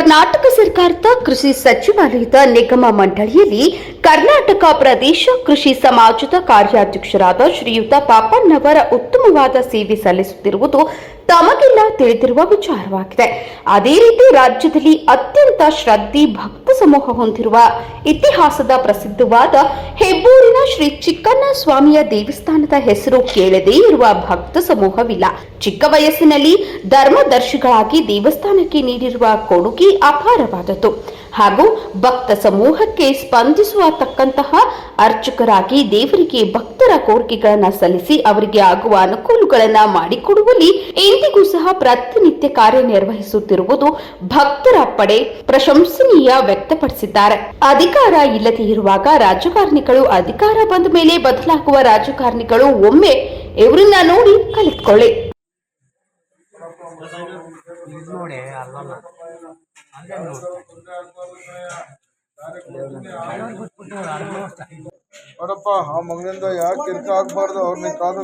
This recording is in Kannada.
ಕರ್ನಾಟಕ ಸರ್ಕಾರದ ಕೃಷಿ ಸಚಿವಾಲಯದ ನಿಗಮ ಮಂಡಳಿಯಲ್ಲಿ ಕರ್ನಾಟಕ ಪ್ರದೇಶ ಕೃಷಿ ಸಮಾಜದ ಕಾರ್ಯಾಧ್ಯಕ್ಷರಾದ ಶ್ರೀಯುತ ಪಾಪಣ್ಣವರ ಉತ್ತಮವಾದ ಸೇವೆ ಸಲ್ಲಿಸುತ್ತಿರುವುದು ತಮಗೆಲ್ಲ ತಿಳಿದಿರುವ ವಿಚಾರವಾಗಿದೆ. ಅದೇ ರೀತಿ ರಾಜ್ಯದಲ್ಲಿ ಅತ್ಯಂತ ಶ್ರದ್ಧೆ ಭಕ್ತ ಸಮೂಹ ಹೊಂದಿರುವ ಇತಿಹಾಸದ ಪ್ರಸಿದ್ಧವಾದ ಹೆಬ್ಬೂರಿನ ಶ್ರೀ ಚಿಕ್ಕಣ್ಣ ಸ್ವಾಮಿಯ ದೇವಸ್ಥಾನದ ಹೆಸರು ಕೇಳದೇ ಇರುವ ಭಕ್ತ ಸಮೂಹವಿಲ್ಲ. ಚಿಕ್ಕ ವಯಸ್ಸಿನಲ್ಲಿ ಧರ್ಮದರ್ಶಿಗಳಾಗಿ ದೇವಸ್ಥಾನಕ್ಕೆ ನೀಡಿರುವ ಕೊಡುಗೆ ಅಪಾರವಾದದ್ದು. ಹಾಗೂ ಭಕ್ತ ಸಮೂಹಕ್ಕೆ ಸ್ಪಂದಿಸುವ ತಕ್ಕಂತಹ ಅರ್ಚಕರಾಗಿ ದೇವರಿಗೆ ಭಕ್ತರ ಕೋರಿಕೆಗಳನ್ನು ಸಲ್ಲಿಸಿ ಅವರಿಗೆ ಆಗುವ ಅನುಕೂಲಗಳನ್ನ ಮಾಡಿಕೊಡುವಲ್ಲಿ ಎಂದಿಗೂ ಸಹ ಪ್ರತಿನಿತ್ಯ ಕಾರ್ಯನಿರ್ವಹಿಸುತ್ತಿರುವುದು ಭಕ್ತರ ಪಡೆ ಪ್ರಶಂಸನೀಯ ವ್ಯಕ್ತಪಡಿಸಿದ್ದಾರೆ. ಅಧಿಕಾರ ಇಲ್ಲದೆ ಇರುವಾಗ ರಾಜಕಾರಣಿಗಳು ಅಧಿಕಾರ ಬಂದ ಮೇಲೆ ಬದಲಾಗುವ ರಾಜಕಾರಣಿಗಳು ಒಮ್ಮೆ ಇವರನ್ನ ನೋಡಿ ಕಲಿತ್ಕೊಳ್ಳಿ. ನೋಡಿ ಅಲ್ಲೇ ನೋಡಪ್ಪ ಆ ಮಗನಿಂದ ಯಾಕೆ ಕಿರ್ಕ ಆಗ್ಬಾರ್ದು? ಅವ್ರನ್ನ ಕಾದು